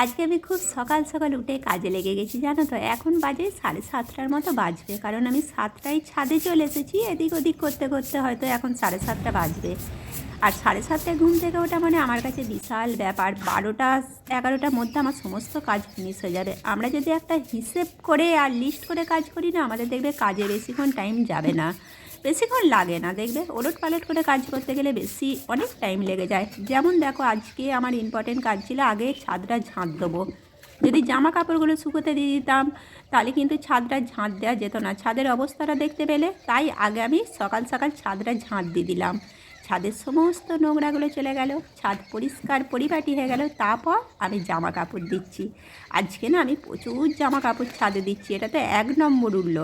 আমি খুব সকাল সকাল উঠে কাজে লেগে গেছি, জানো তো? এখন বাজে সাড়ে সাতটার মতো বাজবে, কারণ আমি সাতটায় ছাদে চলে এসেছি, এদিক ওদিক করতে করতে হয়তো এখন সাড়ে সাতটা বাজবে। আর সাড়ে সাতটায় ঘুম থেকে ওঠা মানে আমার কাছে বিশাল ব্যাপার, বারোটা, এগারোটার মধ্যে আমার সমস্ত কাজ ফিনিশ হয়ে যাবে। আমরা যদি একটা হিসেব করে আর লিস্ট করে কাজ করি না, আমাদের দেখবে কাজে বেশিক্ষণ টাইম যাবে না। বেশিক্ষণ লাগে না, দেখবে? ওলট পালট করে কাজ করতে গেলে বেশি অনেক টাইম লেগে যায়। যেমন দেখো, আজকে আমার ইম্পর্টেন্ট কাজ ছিল আগে ছাদটা ঝাঁট দেবো। যদি জামা কাপড়গুলো শুকোতে দিয়ে দিতাম, তাহলে কিন্তু ছাদটা ঝাঁট দেওয়া যেত না। ছাদের অবস্থাটা দেখতে পেলে, তাই আগে আমি সকাল সকাল ছাদটা ঝাঁট দিয়ে দিলাম। ছাদের সমস্ত নোংরাগুলো চলে গেল, ছাদ পরিষ্কার পরিপাটি হয়ে গেল, তারপর আমি জামা কাপড় দিচ্ছি। আজকে না আমি প্রচুর জামা কাপড় ছাদে দিচ্ছি এটা তো এক নম্বর উঠল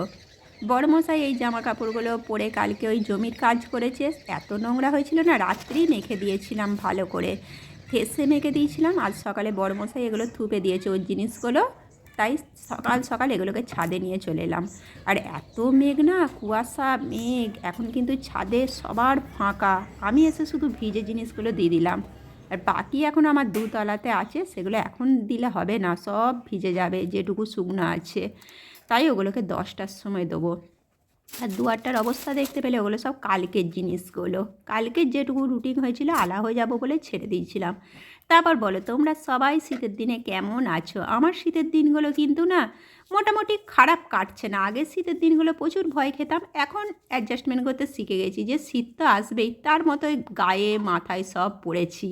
বড়মশাই এই জামা কাপড়গুলো পরে কালকে ওই জমির কাজ করেছে। এত নোংরা হয়েছিল না রাত্রেই মেখে দিয়েছিলাম ভালো করে। ফেসে মেখে দিয়েছিলাম, আজ সকালে বড়মশাই এগুলো থুপে দিয়েছে ওর জিনিসগুলো। তাই সকাল সকাল এগুলোকে ছাদে নিয়ে চলে এলাম। আর এত মেঘ না, কুয়াশা, মেঘ। এখন কিন্তু ছাদে সবার ফাঁকা। আমি এসে শুধু ভিজে জিনিসগুলো দিয়ে দিলাম। আর বাকি এখন আমার দুতলাতে আছে, সেগুলো এখন দিলে হবে না, সব ভিজে যাবে, যেটুকু শুকনো আছে। তাই ওগুলোকে দশটার সময় দেবো। আর দুয়ারটার অবস্থা দেখতে পেলে ওগুলো সব কালকের জিনিসগুলো। কালকের যেটুকু রুটিন হয়েছিল আলা হয়ে যাব বলে ছেড়ে দিয়েছিলাম। তারপর বলো, তোমরা সবাই শীতের দিনে কেমন আছো? আমার শীতের দিনগুলো কিন্তু না মোটামুটি খারাপ কাটছে না। আগে শীতের দিনগুলো প্রচুর ভয় খেতাম, এখন অ্যাডজাস্টমেন্ট করতে শিখে গেছি যে শীত তো আসবেই, তার মতোই গায়ে, মাথায় সব পড়েছি।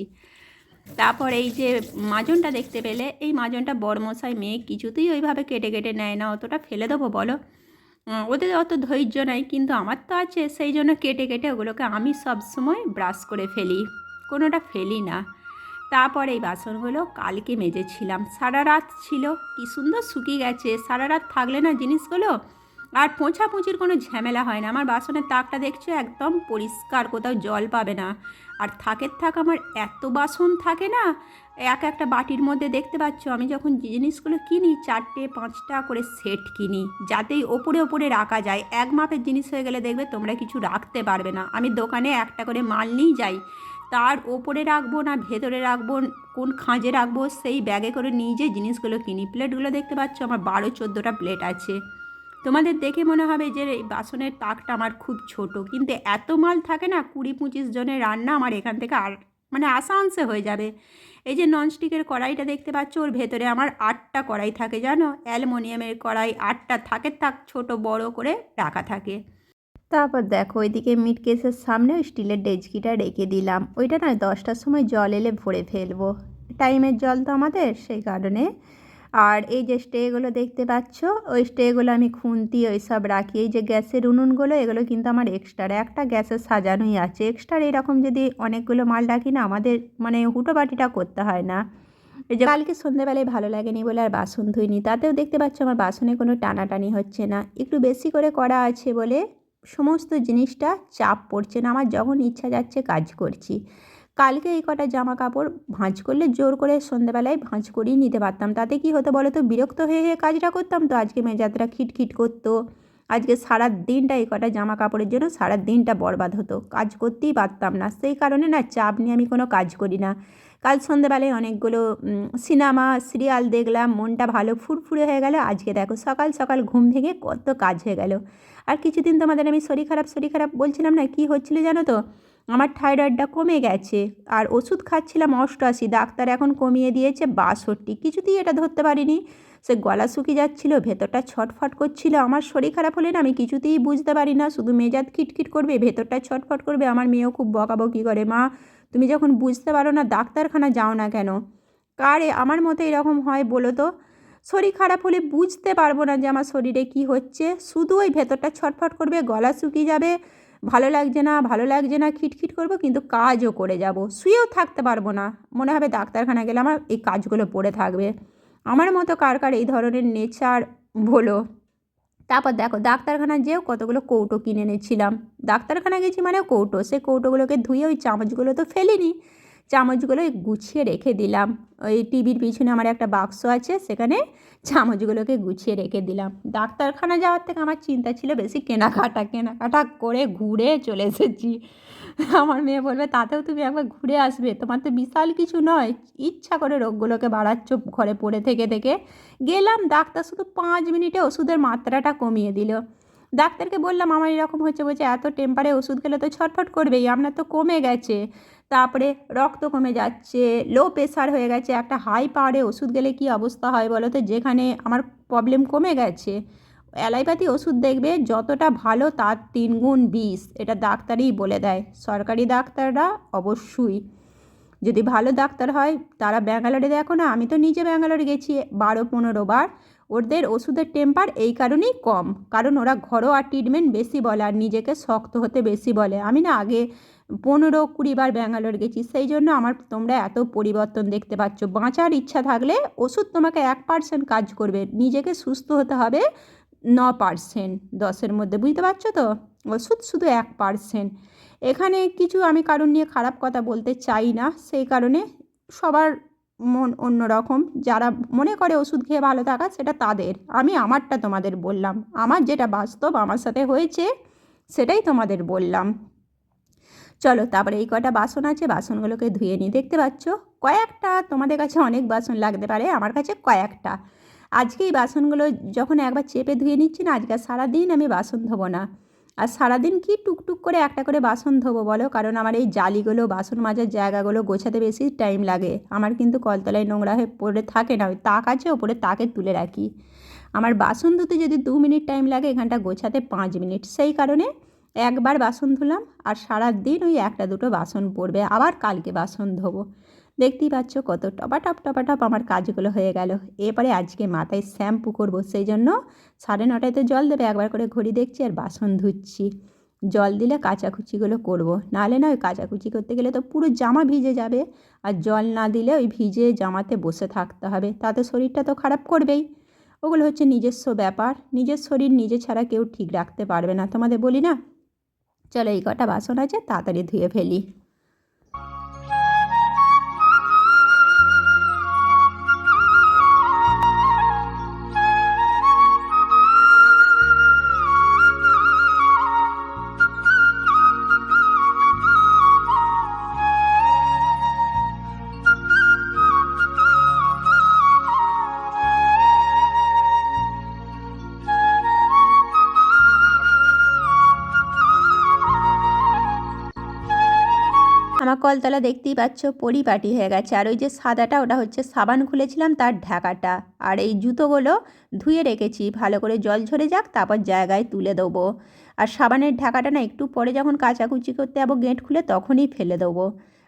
তারপর এই যে মাজনটা দেখতে পেলে, এই মাজনটা বড়মশাই মেয়ে কিছুতেই ওইভাবে কেটে কেটে নেয় না, অতটা ফেলে দেবো বলো? ওদের অত ধৈর্য নাই, কিন্তু আমার তো আছে, সেই জন্য কেটে কেটে ওগুলোকে আমি সবসময় ব্রাশ করে ফেলি, কোনোটা ফেলি না। তারপর এই বাসনগুলো কালকে মেজেছিলাম, সারা রাত ছিল, কি সুন্দর শুকিয়ে গেছে, সারা রাত থাকলে না জিনিসগুলো আর পোঁছাপুঁছির কোনো ঝামেলা হয় না। আমার বাসনের তাকটা দেখছ? একদম পরিষ্কার, কোথাও জল পাবে না। আর থাকের থাক আমার এত বাসন থাকে না, এক একটা বাটির মধ্যে দেখতে পাচ্ছ? আমি যখন জিনিসগুলো কিনি, চারটে, পাঁচটা করে সেট কিনি, যাতেই ওপরে ওপরে রাখা যায়। এক মাপের জিনিস হয়ে গেলে দেখবে তোমরা কিছু রাখতে পারবে না। আমি দোকানে একটা করে মাল নিয়ে যাই, তার ওপরে রাখব না, ভেতরে রাখব, কোন খাঁজে রাখব, সেই ব্যাগে করে নিয়ে যে জিনিসগুলো কিনি। প্লেটগুলো দেখতে পাচ্ছ? আমার বারো, চোদ্দোটা প্লেট আছে। তোমাদের দেখে মনে হবে যে এই বাসনের তাকটা আমার খুব ছোট। কিন্তু এত মাল থাকে না, কুড়ি পঁচিশ জনের রান্না আমার এখান থেকে আর মানে আসাংসে হয়ে যাবে। এই যে ননস্টিকের কড়াইটা দেখতে পাচ্ছ, ওর ভেতরে আমার আটটা কড়াই থাকে, জানো? অ্যালুমিনিয়ামের কড়াই আটটা থাকে, থাক, ছোট, বড় করে রাখা থাকে। তারপর দেখো, ওইদিকে মিট কেসের সামনে ওই স্টিলের ডেজকিটা রেখে দিলাম। ওইটা নয়, দশটার সময় জল এলে ভরে ফেলব। টাইমের জল তো আমাদের, সেই কারণে আর এই যে স্টেগুলো দেখতে পাচ্ছ, ওই স্টেগুলো আমি খুন্তি ওই সব রাখি। এই যে গ্যাসের উনুনগুলো, এগুলো কিন্তু আমার এক্সট্রা একটা গ্যাসের সাজানোই আছে। এক্সট্রা এরকম যদি অনেকগুলো মাল রাখি না, আমাদের মানে হুটোবাটিটা করতে হয় না। এই যে কালকে সন্ধ্যেবেলায় ভালো লাগেনি বলে আর বাসন ধুইনি, তাতেও দেখতে পাচ্ছ আমার বাসনে কোনো টানাটানি হচ্ছে না। একটু বেশি করে করা আছে বলে সমস্ত জিনিসটা চাপ পড়ছে না, আমার যখন ইচ্ছা যাচ্ছে কাজ করছি। কালকে এই কটা জামা কাপড় ভাঁজ করলে জোর করে সন্ধ্যেবেলায় ভাঁজ করেই নিতে পারতাম। তাতে কি হতো বলো তো বিরক্ত হয়ে হয়ে কাজটা করতাম তো। আজকে মেজাজটা খিটখিট করতো। আজকে সারা দিনটা এই কটা জামা কাপড়ের জন্য সারা দিনটা বরবাদ হতো। কাজ করতেই পারতাম না। সেই কারণে না চাপ নিয়ে আমি কোনো কাজ করি না। কাল সন্ধ্যেবেলায় অনেকগুলো সিনেমা, সিরিয়াল দেখলাম, মনটা ভালো ফুরফুরে হয়ে গেল। আজকে দেখো সকাল সকাল ঘুম ভেঙে কত কাজ হয়ে গেল। আর কিছুদিন তোমাদের আমি শরীর খারাপ শরীর খারাপ বলছিলাম না, কি হচ্ছিল জানো তো? আমার থাইরয়েডটা কমে গেছে। আর ওষুধ খাচ্ছিলাম অষ্টআশি, ডাক্তার এখন কমিয়ে দিয়েছে বাষট্টি। কিছুতেই এটা ধরতে পারিনি। সে গলা শুকিয়ে যাচ্ছিল, ভেতরটা ছটফট করছিল। আমার শরীর খারাপ হলে না আমি কিছুতেই বুঝতে পারি না। শুধু মেজাজ খিটখিট করবে, ভেতরটা ছটফট করবে। আমার মেয়েও খুব বকাবকি করে, মা, তুমি যখন বুঝতে পারো না ডাক্তারখানা যাও না কেন? কারে আমার মতো এরকম হয় বলো তো? শরীর খারাপ হলে বুঝতে পারব না যে আমার শরীরে কি হচ্ছে। শুধু ওই ভেতরটা ছটফট করবে, গলা শুকিয়ে যাবে। ভালো লাগছে না, ভালো লাগছে না, খিটখিট করব, কিন্তু কাজও করে যাব। শুয়েও থাকতে পারব না। মনে হবে ডাক্তারখানা গেলে আমার এই কাজগুলো পড়ে থাকবে। আমার মতো কার কার এই ধরনের নেচার বলো। তারপর দেখো ডাক্তারখানা যেও কতগুলো কৌটো কিনে এনেছিলাম। ডাক্তারখানা গেছি মানে কৌটো। সে কৌটোগুলোকে ধুয়ে ওই চামচগুলো তো ফেলিনি। চামচগুলো গুছিয়ে রেখে দিলাম। ওই টিভির পিছনে আমার একটা বাক্স আছে, সেখানে চামচগুলোকে গুছিয়ে রেখে দিলাম। ডাক্তারখানা যাওয়ার থেকে আমার চিন্তা ছিল বেশি কেনাকাটা কেনাকাটা করে ঘুরে চলে এসেছি। আমার মেয়ে বলবে, তাতেও তুমি একবার ঘুরে আসবে। তোমার তো বিশাল কিছু নয়। ইচ্ছা করে রোগগুলোকে বাড়াচ্ছ ঘরে পড়ে থেকে থেকে। গেলাম, ডাক্তার শুধু পাঁচ মিনিটে ওষুধের মাত্রাটা কমিয়ে দিল। ডাক্তারকে বললাম, আমার এরকম হচ্ছে বলছে, এত টেম্পারে ওষুধ খেলে তো ছটফট করবেই, আপনার তো কমে গেছে। তারপরে রক্ত কমে যাচ্ছে লো প্রেশার হয়ে গেছে, একটা হাই পাওয়ারে ওষুধ গেলে কি অবস্থা হয় বলো তো? যেখানে আমার প্রবলেম কমে গেছে। অ্যালোপ্যাথি ওষুধ দেখবে, যতটা ভালো তার তিন গুণ বিষ, এটা ডাক্তারই বলে দেয়। সরকারি ডাক্তাররা অবশ্যই। যদি ভালো ডাক্তার হয়, তারা ব্যাঙ্গালোরে দেখো না, আমি তো নিজে ব্যাঙ্গালোরে গেছি, বারো পনেরো বার। ওদের ওষুধের টেম্পার এই কারণেই কম। কারণ ওরা ঘরোয়া ট্রিটমেন্ট বেশি বলে আর নিজেকে শক্ত হতে বেশি বলে। আমি না আগে পনেরো কুড়ি বার ব্যাঙ্গালোর গেছি, সেই জন্য আমার তোমরা এত পরিবর্তন দেখতে পাচ্ছ। বাঁচার ইচ্ছা থাকলে ওষুধ তোমাকে এক পার্সেন্ট কাজ করবে। নিজেকে সুস্থ হতে হবে ন পার্সেন্ট দশের মধ্যে। বুঝতে পারছ তো? ওষুধ শুধু এক পার্সেন্ট এখানে কিছু আমি কারণ নিয়ে খারাপ কথা বলতে চাই না। সেই কারণে সবার মন অন্য রকম যারা মনে করে ওষুধ খেয়ে ভালো থাকা, সেটা তাদের। আমি আমারটা তোমাদের বললাম। আমার যেটা বাস্তব, আমার সাথে হয়েছে, সেটাই তোমাদের বললাম। চলো, তারপরে এই কটা বাসন আছে, বাসনগুলোকে ধুয়ে নিই। দেখতে পাচ্ছ? কয়েকটা, তোমাদের কাছে অনেক বাসন লাগতে পারে, আমার কাছে কয়েকটা। আজকে এই বাসনগুলো যখন একবার চেপে ধুয়ে নিচ্ছি না, আজকে সারাদিন আমি বাসন ধোবো না। আর সারাদিন কি টুকটুক করে একটা করে বাসন ধোবো বলো? কারণ আমার এই জালিগুলো, বাসন মাজার জায়গাগুলো গোছাতে বেশি টাইম লাগে। আমার কিন্তু কলতলায় নোংরা হয়ে পড়ে থাকে না, ওই তাক আছে, ওপরে তাকে তুলে রাখি। আমার বাসন ধুতে যদি দু মিনিট টাইম লাগে, এখানটা গোছাতে পাঁচ মিনিট সেই কারণে একবার বাসন ধুলাম আর সারা দিন ওই একটা দুটো বাসন পড়বে, আবার কালকে বাসন ধোবো। দেখতেই পাচ্ছ কত টপাটপ টপাটপ আমার কাজগুলো হয়ে গেল। এরপরে আজকে মাথায় শ্যাম্পু করব, সেই জন্য সাড়ে নটায় তো জল দেবে, একবার করে ঘড়ি দেখছি আর বাসন ধুচ্ছি। জল দিলে কাচাকুচিগুলো করব, নাহলে না ওই কাচাকুচি করতে গেলে তো পুরো জামা ভিজে যাবে। আর জল না দিলে ওই ভিজে জামাতে বসে থাকতে হবে, তাতে শরীরটা তো খারাপ করবেই। ওগুলো হচ্ছে নিজস্ব ব্যাপার, নিজের শরীর নিজে ছাড়া কেউ ঠিক রাখতে পারবে না। তোমাদের বলি না? চলো এই কটা বাসন আছে, তাড়াতাড়ি ধুয়ে ফেলি। কলতলা দেখতেই পাচ্ছ পরিপাটি হয়ে গেছে। আর ওই যে সাদাটা, ওটা হচ্ছে সাবান খুলেছিলাম, তার ঢাকাটা। আর এই জুতোগুলো ধুয়ে রেখেছি, ভালো করে জল ঝরে যাক, তারপর জায়গায় তুলে দেবো। আর সাবানের ঢাকাটা না, একটু পরে যখন কাচাকুচি করতে যাব গেট খুলে, তখনই ফেলে দেবো।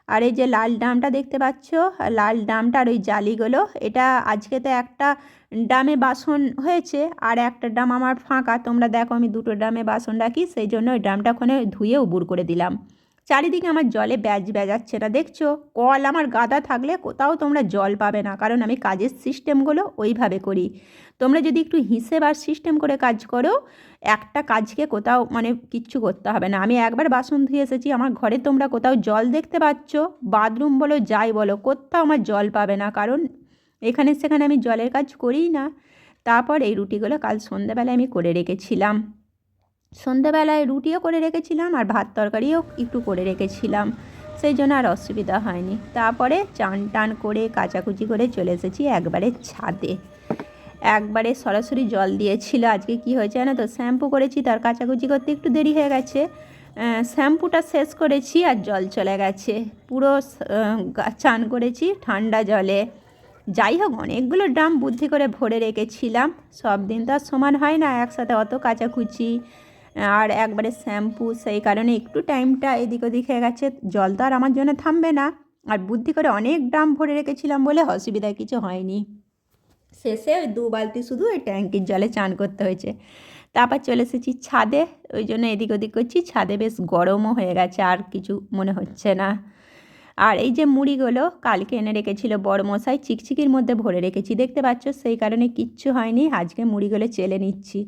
আর এই যে লাল ডামটা দেখতে পাচ্ছ, লাল ডামটা আর ওই জালিগুলো, এটা আজকে তো একটা ডামে বাসন হয়েছে, আর একটা ডাম আমার ফাঁকা। তোমরা দেখো, আমি দুটো ডামে বাসন রাখি, সেই জন্য ওই ডামটা ওখানে ধুয়ে উবুর করে দিলাম। চারিদিকে আমার জলে ব্যাজ ব্যাজাচ্ছে না, দেখছ? কল আমার গাদা থাকলে কোথাও তোমরা জল পাবে না, কারণ আমি কাজের সিস্টেমগুলো ওইভাবে করি। তোমরা যদি একটু হিসেব আর সিস্টেম করে কাজ করো, একটা কাজকে কোথাও মানে কিচ্ছু করতে হবে না। আমি একবার বাসন ধুয়ে এসেছি, আমার ঘরে তোমরা কোথাও জল দেখতে পাচ্ছ? বাথরুম বলো, যাই বলো, কোথাও আমার জল পাবে না, কারণ এখানে সেখানে আমি জলের কাজ করিই না। তারপর এই রুটিগুলো কাল সন্ধ্যাবেলায় আমি করে রেখেছিলাম। সন্ধ্যাবেলায় রুটিও করে রেখেছিলাম আর ভাত তরকারিও একটু করে রেখেছিলাম। সেই জন্য আর অসুবিধা হয়নি। তারপরে চান টান করে কাচাকুচি করে চলে এসেছি একবারে ছাদে। একবারে সরাসরি জল দিয়েছিল। আজকে কি হয়েছে না তো? শ্যাম্পু করেছি, তার কাচাকুচি করতে একটু দেরি হয়ে গেছে। শ্যাম্পুটা শেষ করেছি আর জল চলে গেছে। পুরো চান করেছি ঠান্ডা জলে। যাই হোক, অনেকগুলো ড্রাম বুদ্ধি করে ভরে রেখেছিলাম। সব দিন তো আর সমান হয় না, একসাথে অত কাচাকুচি। আর একবারে শ্যাম্পু, সেই কারণে একটু টাইমটা এদিক ওদিক হয়ে গেছে। জল তো আর আমার জন্য থামবে না। আর বুদ্ধি করে অনেক ড্রাম ভরে রেখেছিলাম বলে অসুবিধা কিছু হয়নি। শেষে ওই দু বালতি শুধু ওই ট্যাঙ্কির জলে চান করতে হয়েছে। তারপর চলে এসেছি ছাদে, ওই জন্য এদিক ওদিক করছি। ছাদে বেশ গরমও হয়ে গেছে, আর কিছু মনে হচ্ছে না। আর এই যে মুড়িগুলো কালকে এনে রেখেছিল মশাই চিকচিকির মধ্যে ভরে রেখেছি। দেখতে পাচ্ছ, সেই কারণে কিচ্ছু হয়নি। আজকে মুড়িগুলো চেলে নিচ্ছি।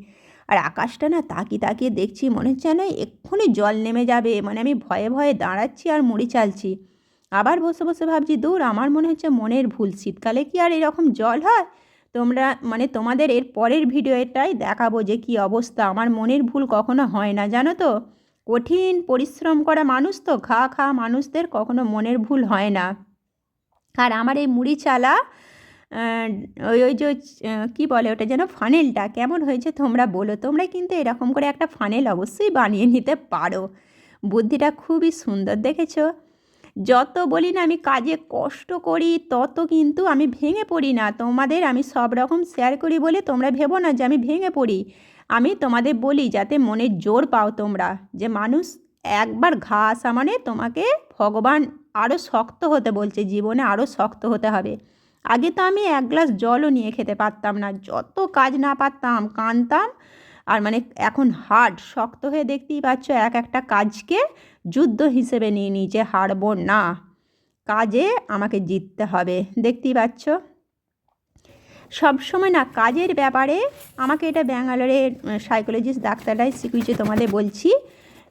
আর আকাশটা না তাকিয়ে তাকিয়ে দেখছি মনে হচ্ছে যেন এক্ষুনি জল নেমে যাবে। মানে আমি ভয়ে ভয়ে দাঁড়াচ্ছি আর মুড়ি চালছি। আবার বসে বসে ভাবছি, দূর, আমার মনে হচ্ছে মনের ভুল। শীতকালে কি আর এরকম জল হয়? তোমরা মানে তোমাদের এর পরের ভিডিওটাই দেখাবো যে কি অবস্থা। আমার মনের ভুল কখনো হয় না, জানো তো? কঠিন পরিশ্রম করা মানুষ তো, খা খা মানুষদের কখনো মনের ভুল হয় না। আর আমার এই মুড়ি চালা ওই ওই যে কী বলে ওটা যেন ফানেলটা কেমন হয়েছে তোমরা বলো। তোমরা কিন্তু এরকম করে একটা ফানেল অবশ্যই বানিয়ে নিতে পারো। বুদ্ধিটা খুবই সুন্দর, দেখেছ? যত বলি না আমি কাজে কষ্ট করি, তত কিন্তু আমি ভেঙে পড়ি না। তোমাদের আমি সব রকম শেয়ার করি বলে তোমরা ভেবো না যে আমি ভেঙে পড়ি। আমি তোমাদের বলি, যাতে মনে জোর পাও তোমরা যে মানুষ একবার ঘা আসা মানে তোমাকে ভগবান আরও শক্ত হতে বলছে, জীবনে আরও শক্ত হতে হবে। আগে তো আমি এক গ্লাস জলও নিয়ে খেতে পারতাম না। যত কাজ না পারতাম, কানতাম, আর মানে এখন হার্ড শক্ত হয়ে দেখতেই পাচ্ছ এক একটা কাজকে যুদ্ধ হিসেবে নিয়ে নিয়েছে হারবো না। কাজে আমাকে জিততে হবে, দেখতেই পাচ্ছ? সবসময় না, কাজের ব্যাপারে আমাকে এটা ব্যাঙ্গালোরের সাইকোলজিস্ট ডাক্তাররাই শিখিয়েছে তোমাদের বলছি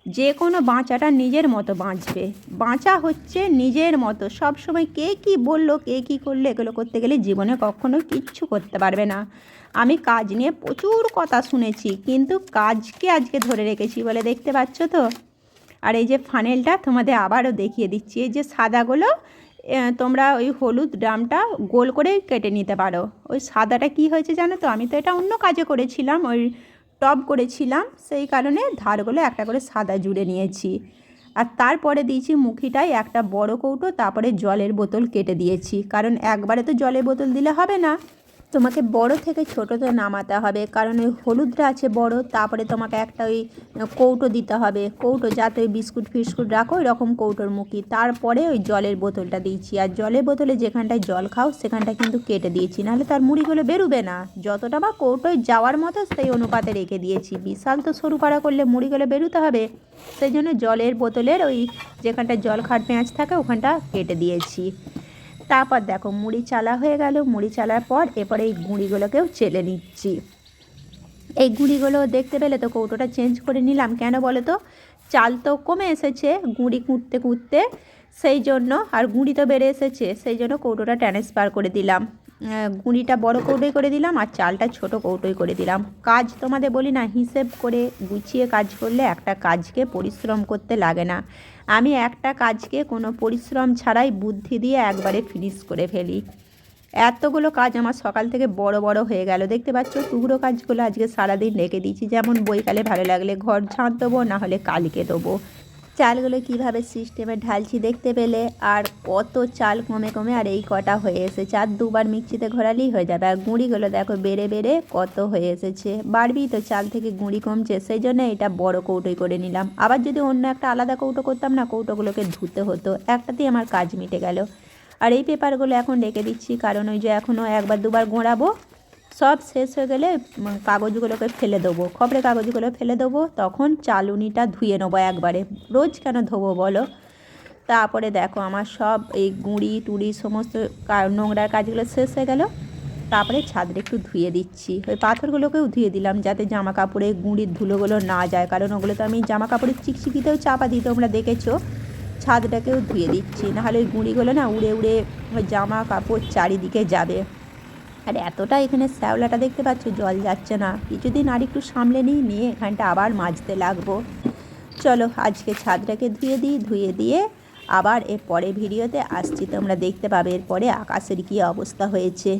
যে কোনো বাঁচাটা নিজের মতো বাঁচবে। বাঁচা হচ্ছে নিজের মতো। সব সময় কে কি বলল, কে কি করল, এগুলো করতে গেলে জীবনে কখনো কিচ্ছু করতে পারবে না। আমি কাজ নিয়ে প্রচুর কথা শুনেছি, কিন্তু কাজকে আজকে ধরে রেখেছি বলে দেখতে পাচ্ছ তো? আর এই যে ফানেলটা তোমাদের আবারও দেখিয়ে দিচ্ছি। এই যে সাদাগুলো তোমরা ওই হলুদ ড্রামটা গোল করে কেটে নিতে পারো। ওই সাদাটা কি হয়েছে জানো তো? আমি তো এটা অন্য কাজে করেছিলাম। ওই টব করেছিলাম, সেই কারণে ধারগুলো একটা করে সাদা জুড়ে নিয়েছি। আর তারপরে দিয়েছি মুখিটায় একটা বড় কৌটো, তারপরে জলের বোতল কেটে দিয়েছি। কারণ একবারে তো জলের বোতল দিলে হবে না। তোমাকে বড় থেকে ছোটোতে নামাতে হবে। কারণ ওই হলুদটা আছে বড়, তারপরে তোমাকে একটা ওই কৌটো দিতে হবে। কৌটো যাতে ওই বিস্কুট ফিস্কুট রাখো ওই রকম কৌটোর মুখি। তারপরে ওই জলের বোতলটা দিয়েছি। আর জলের বোতলে যেখানটায় জল খাও, সেখানটা কিন্তু কেটে দিয়েছি। নাহলে তার মুড়িগুলো বেরোবে না। যতটা বা কৌটোয় যাওয়ার মতো সেই অনুপাতে রেখে দিয়েছি। বিশাল তো সরু পাড়া করলে মুড়িগুলো বেরোতে হবে। সেই জন্য জলের বোতলের ওই যেখানটা জল খাট পেঁয়াজ থাকে, ওখানটা কেটে দিয়েছি। তারপর দেখো মুড়ি চালা হয়ে গেল, মুড়ি চালার পর এরপরে এই গুঁড়িগুলোকেও চেলে নিচ্ছি। এই গুঁড়িগুলো দেখতে পেলে তো কৌটোটা চেঞ্জ করে নিলাম। কেন বলো তো? চাল তো কমে এসেছে, গুঁড়ি কুঁড়তে কুঁড়তে সেই জন্য, আর গুঁড়ি তো বেড়ে এসেছে, সেই জন্য কৌটোটা ট্রান্সফার করে দিলাম। গুঁড়িটা বড় কৌটোই করে দিলাম আর চালটা ছোট কৌটোই করে দিলাম। কাজ তোমাদের বলি না, হিসেব করে গুছিয়ে কাজ করলে একটা কাজকে পরিশ্রম করতে লাগে না। আমি একটা কাজকে কোনো পরিশ্রম ছাড়াই বুদ্ধি দিয়ে একবারে ফিনিশ করে ফেলি। এতগুলো কাজ আমার সকাল থেকে বড় বড় হয়ে গেল। দেখতে পাচ্ছ, টুকরো কাজগুলো আজকে সারাদিন রেখে দিয়েছি। যেমন বইকালে ভালো লাগলে ঘর ঝাঁট দেবো, না হলে কালকে দেবো। চালগুলো কীভাবে সিস্টেমে ঢালছি দেখতে পেলে আর কত চাল কমে কমে আর এই কটা হয়ে এসেছে। আর দুবার মিক্সিতে ঘোরালেই হয়ে যাবে। আর গুঁড়িগুলো দেখো বেড়ে বেড়ে কত হয়ে এসেছে। বাড়বি তো চাল থেকে গুঁড়ি কমছে, সেই জন্য এটা বড় কৌটোই করে নিলাম। আবার যদি অন্য একটা আলাদা কৌটো করতাম না, কৌটোগুলোকে ধুতে হতো। একটাতেই আমার কাজ মিটে গেল। আর এই পেপারগুলো এখন রেখে দিচ্ছি, কারণ ওই যে এখনও একবার দুবার গোঁড়াবো সব শেষ হয়ে গেলে কাগজগুলোকে ফেলে দেবো। খবরে কাগজগুলো ফেলে দেবো, তখন চালুনিটা ধুয়ে নেব একবারে। রোজ কেন ধোবো বলো? তারপরে দেখো আমার সব এই গুঁড়ি, টুড়ি, সমস্ত নোংরার কাজগুলো শেষ হয়ে গেল। তারপরে ছাদটা একটু ধুয়ে দিচ্ছি। ওই পাথরগুলোকেও ধুয়ে দিলাম যাতে জামা কাপড়ে গুঁড়ির ধুলোগুলো না যায়। কারণ ওগুলো তো আমি জামা কাপড়ের চিকচিকিতেও চাপা দিই, তোমরা দেখেছ। ছাদটাকেও ধুয়ে দিচ্ছি। নাহলে ওই গুঁড়িগুলো না উড়ে উড়ে ওই জামা কাপড় চারিদিকে যাবে। আর এতটা এখানে শ্যাওলাটা দেখতে পাচ্ছ, জল যাচ্ছে না। কিছুদিন আর একটু সামলে নিই, নিয়ে এখানটা আবার মাজতে লাগবো। চলো, আজকে ছাদটাকে ধুয়ে দিই, ধুয়ে দিয়ে আবার এর পরে ভিডিওতে আসছি। তোমরা দেখতে পাবে এরপরে আকাশের কী অবস্থা হয়েছে।